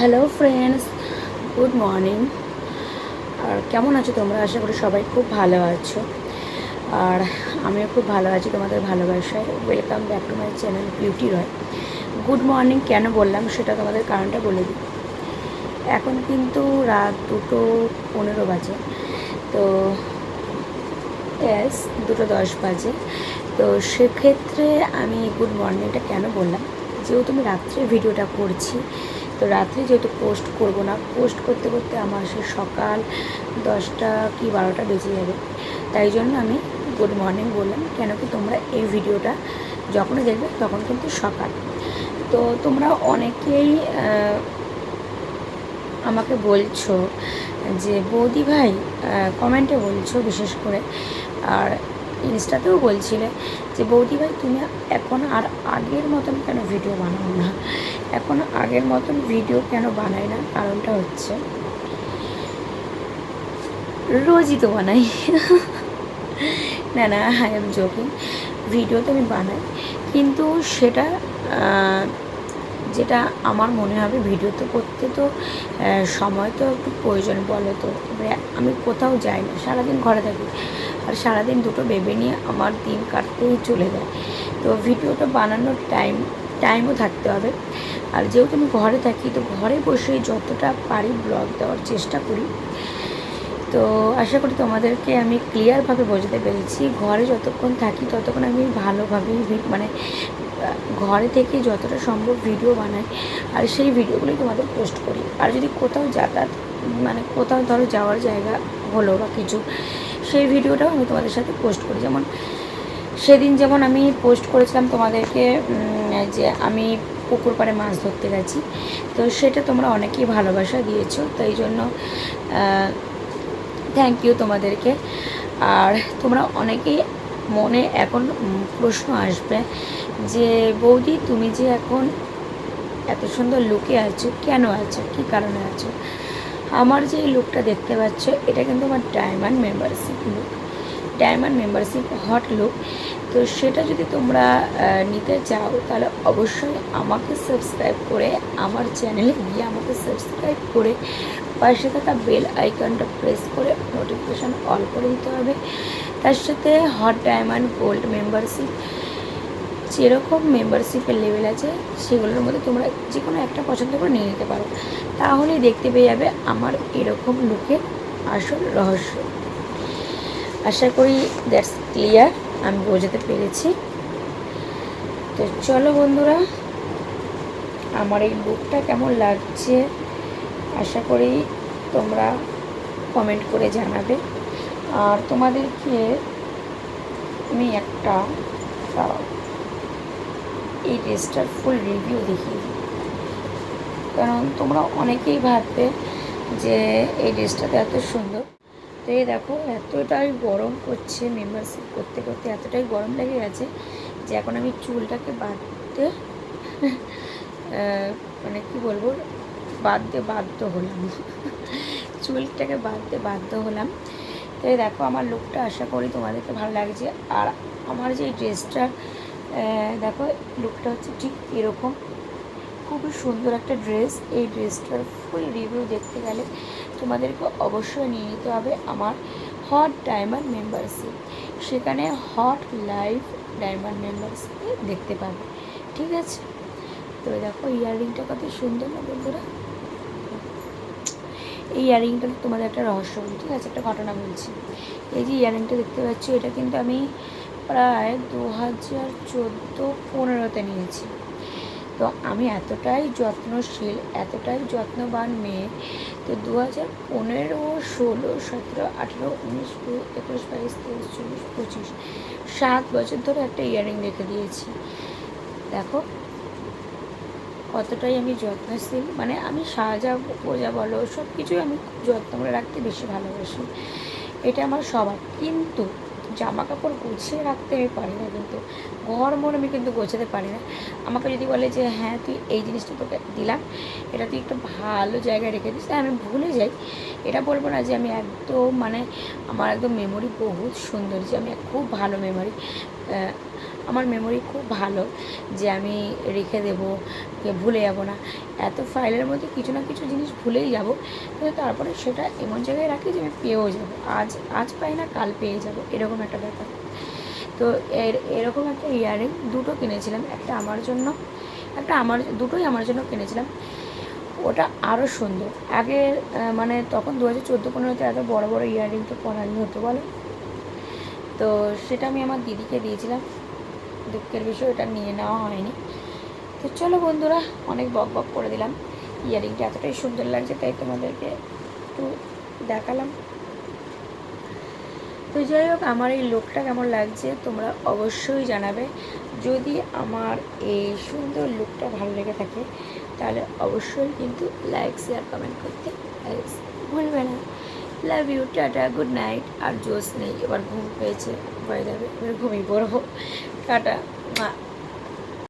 Hello friends good morning আর কেমন আছো তোমরা? আশা করি সবাই খুব ভালো আছো। আর আমিও খুব ভালো আছি তোমাদের ভালোবাসায়। Welcome back to my channel Beauty Roy good morning কেন বললাম? সেটা তোমাদের কারণটা বলে দিই। এখন কিন্তু রাত দুটো পনেরো বাজে। তো এস দুটো দশ বাজে। তো সেক্ষেত্রে আমি গুড মর্নিংটা কেন বললাম? যেহেতু আমি রাত্রে ভিডিওটা করছি তো রাত্রে যেহেতু পোস্ট করব না পোস্ট করতে করতে আমার সে সকাল দশটা কি বারোটা বেজে যাবে। তাই জন্য আমি গুড মর্নিং বললাম, কেন কি তোমরা এই ভিডিওটা যখনই দেখবে তখন কিন্তু সকাল। তো তোমরা অনেকেই আমাকে বলছো যে, বৌদি ভাই কমেন্টে বলছো বিশেষ করে, আর ইনস্টাতেও বলছিলে যে, বৌদি ভাই, তুমি এখন আর আগের মতন কেন ভিডিও বানাও না? এখন আগের মতন ভিডিও কেন বানাই না? কারণটা হচ্ছে, রোজই তো বানাই। না না আই এম জোকিং ভিডিও তো আমি বানাই, কিন্তু সেটা যেটা আমার মনে হবে ভিডিও তো করতে তো সময় তো একটু প্রয়োজন বলো তো? এবারে আমি কোথাও যাই না, সারাদিন ঘরে থাকি। আর সারাদিন দুটো বেবি নিয়ে আমার দিন কাটতেই চলে যায়। তো ভিডিওটা বানানোর টাইম, টাইমও থাকতে হবে। আর যেহেতু আমি ঘরে থাকি, তো ঘরে বসে যতটা পারি ব্লগ দেওয়ার চেষ্টা করি। তো আশা করি তোমাদেরকে আমি ক্লিয়ারভাবে বোঝাতে পেরেছি। ঘরে যতক্ষণ থাকি, ততক্ষণ আমি ভালোভাবেই মানে ঘরে থেকে যতটা সম্ভব ভিডিও বানাই আর সেই ভিডিওগুলি তোমাদের পোস্ট করি। আর যদি কোথাও যাতায়াত মানে কোথাও ধরো যাওয়ার জায়গা হলো বা কিছু সেই ভিডিওটাও আমি তোমাদের সাথে পোস্ট করি। যেমন সেদিন যেমন আমি পোস্ট করেছিলাম তোমাদেরকে যে আমি পুকুর পাড়ে মাছ ধরতে গেছি। তো সেটা তোমরা অনেকেই ভালোবাসা দিয়েছ তাই জন্য থ্যাংক ইউ তোমাদেরকে। আর তোমরা অনেকেই মনে এখন প্রশ্ন আসবে যে, বৌদি তুমি যে এখন এত সুন্দর লুকে আছো, কেন আছো, কী কারণে আছো? আমার যে লুকটা দেখতে পাচ্ছ, এটা কিন্তু আমার diamond membership look diamond membership hot look তো সেটা যদি তোমরা নিতে চাও, তাহলে অবশ্যই আমাকে সাবস্ক্রাইব করে আমার চ্যানেলে গিয়ে আমাকে সাবস্ক্রাইব করে পাশে থাকা বেল আইকনটা প্রেস করে নোটিফিকেশান অল করে দিতে হবে। তার সাথে হট ডায়মন্ড গোল্ড মেম্বারশিপ যেরকম মেম্বারশিপের লেভেল আছে, সেগুলোর মধ্যে তোমরা যে কোনো একটা পছন্দ করে নিয়ে নিতে পারো। তাহলেই দেখতে পেয়ে যাবে আমার এরকম লুকের আসল রহস্য। আশা করি দ্যাটস ক্লিয়ার আমি বোঝাতে পেরেছি। তো চলো বন্ধুরা, আমার এই লুকটা কেমন লাগছে? আশা করি তোমরা কমেন্ট করে জানাবে। আর তোমাদেরকে আমি একটা এই ড্রেসটার ফুল রিভিউ দিই। কারণ তোমরা অনেকেই ভাববে যে এই ড্রেসটাতে এত সুন্দর। তো এই দেখো, এতটাই গরম করছে মেম্বারশিপ করতে করতে, এতটাই গরম লেগে গেছে যে এখন আমি চুলটাকে বাঁধতে মানে কি বলব, বাঁধতে বাধ্য হলাম। চুলটাকে বাঁধতে বাধ্য হলাম। তো দেখো, আমার লুকটা আশা করি তোমাদেরকে ভালো লাগছে। আর আমার যে ড্রেসটার দেখো লুকটা হচ্ছে ঠিক এরকম। খুবই সুন্দর একটা ড্রেস এই ড্রেসটার ফুল রিভিউ দেখতে গেলে তোমাদেরকে অবশ্যই নিয়ে নিতে হবে আমার হট ডায়মন্ড মেম্বারশিপ সেখানে হট লাইভ ডায়মন্ড মেম্বারশিপে দেখতে পাবে। ঠিক আছে? তো দেখো ইয়াররিংটা কত সুন্দর না বন্ধুরা? এই ইয়াররিংটা তোমাদের একটা রহস্য ঠিক আছে? একটা ঘটনা বলছি। এই যে ইয়াররিংটা দেখতে পাচ্ছ, এটা কিন্তু আমি প্রায় দু হাজার চোদ্দ পনেরোতে নিয়েছি। তো আমি এতটাই যত্নশীল, এতটাই যত্নবান মেয়ে, তো দু হাজার পনেরো, ষোলো, সতেরো, আঠেরো, উনিশ, কুড়ি, একুশ, বাইশ, তেইশ চব্বিশ পঁচিশ, সাত বছর ধরে একটা ইয়াররিং রেখে দিয়েছি। দেখো, কতটাই আমি যত্নশীল মানে আমি সাজা গোজা বলো সব কিছুই আমি যত্ন করে রাখতে বেশি ভালোবাসি। এটা আমার স্বভাব কিন্তু জামা কাপড় গুছিয়ে রাখতে আমি পারি না কিন্তু, ঘর মন আমি কিন্তু গোছাতে পারি না। আমাকে যদি বলে যে হ্যাঁ তুই এই জিনিসটা তোকে দিলাম, এটা তুই একটু ভালো জায়গায় রেখে দিস তাই আমি ভুলে যাই। এটা বলব না যে আমি একদম মানে আমার একদম মেমোরি বহুত সুন্দর, যে আমি খুব ভালো মেমোরি আমার মেমোরি খুব ভালো যে আমি রেখে দেবো ভুলে যাব না। এত ফাইলের মধ্যে কিছু না কিছু জিনিস ভুলেই যাব। কিন্তু তারপরে সেটা এমন জায়গায় রাখি যে আমি পেয়েও যাব। আজ আজ পাই না, কাল পেয়ে যাব। এরকম একটা ব্যাপার। তো এর, এরকম একটা ইয়াররিং দুটো কিনেছিলাম। একটা আমার জন্য, একটা আমার, দুটোই আমার জন্য কিনেছিলাম। ওটা আরও সুন্দর। আগে মানে তখন দু হাজার চোদ্দ পনেরোতে এত বড় বড় ইয়াররিং তো পরানি হতো বলো? তো সেটা আমি আমার দিদিকে দিয়েছিলাম। দুঃখের বিষয় ওটা নিয়ে নেওয়া হয়নি। তো চলো বন্ধুরা, অনেক বক বক করে দিলাম। ইয়ারিংটা এতটাই সুন্দর লাগছে, তাই তোমাদেরকে একটু দেখালাম। তো যাই হোক, আমার এই লুকটা কেমন লাগছে তোমরা অবশ্যই জানাবে। যদি আমার এই সুন্দর লুকটা ভালো লেগে থাকে, তাহলে অবশ্যই কিন্তু লাইক শেয়ার কমেন্ট করতে ভুলবে না। Love you tata good night আর জোস নেই, এবার ঘুম পেয়েছে। হয়ে যাবে এবার ঘুমিয়ে পড়ব। টাটা, মা।